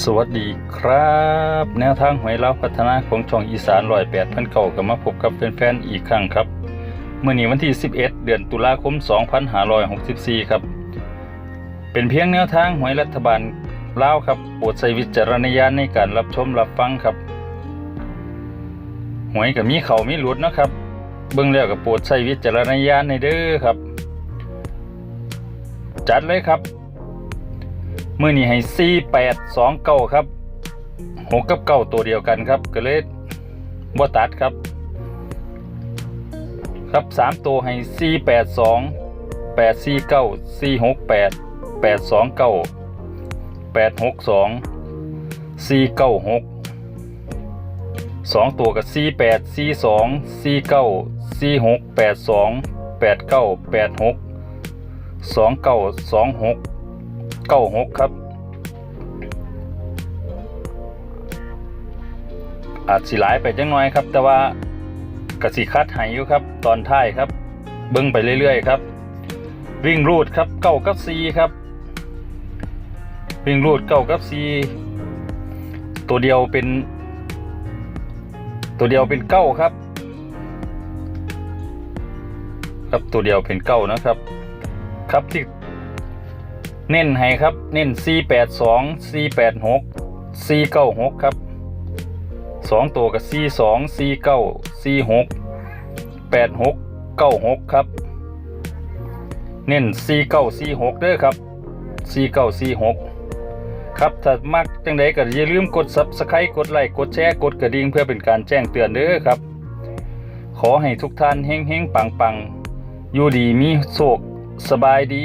สวัสดีครับ แนวทางหวยเล่าพัฒนาของช่องอีสานลอยแปดพันเก่ากับมาพบกับแฟนๆอีกครั้งครับเมื่อนี้วันที่ 11 เดือนตุลาคม 2564 ครับ เป็นเพียงแนวทางหวยรัฐบาลลาวครับโปรดใช้วิจารณญาณในการรับชมรับฟังครับหวยกับมีเขามีหลุดนะครับ เบิ่งแล้วกับโปรดใช้วิจารณญาณในเด้อครับ จัดเลยครับ มื่อนี้ให้สี่แปดสองเก้าครับหกกับเก้าตัวเดียวกันครับก็เลยบ่ตัดครับ ครับสามตัวให้สี่แปดสองแปดสี่เก้าสี่หกแปดแปดสองเก้าแปดหกสองสี่เก้าหกสองตัวกับสี่แปดสี่สองสี่เก้าสี่หกแปดสองแปดเก้าแปดหกสองเก้าสองหก เก้าหกครับ อาจสิหลายไปจังน้อยครับ แต่ว่ากสิคัดหายอยู่ครับ ตอนท้ายครับ เบิ้งไปเรื่อยๆครับ วิ่งรูดครับเก้ากับซีครับ วิ่งรูดเก้ากับซีตัวเดียวเป็น ตัวเดียวเป็นเก้าครับ ครับตัวเดียวเป็นเก้านะครับ ครับที่ เน้นให้ครับ เน้น 482 486 496 ครับ 2 ตัวกับ 42 49 46 86 96 ครับ เน้น 4946เด้อครับ 4946 ครับถ้ามักจังใดก็อย่าลืมกด Subscribe กดไลค์กดแชร์กดกระดิ่งเพื่อเป็นการแจ้งเตือนเด้อครับ ขอให้ทุกท่านเฮงๆปังๆ อยู่ดีมีโชคสบายดี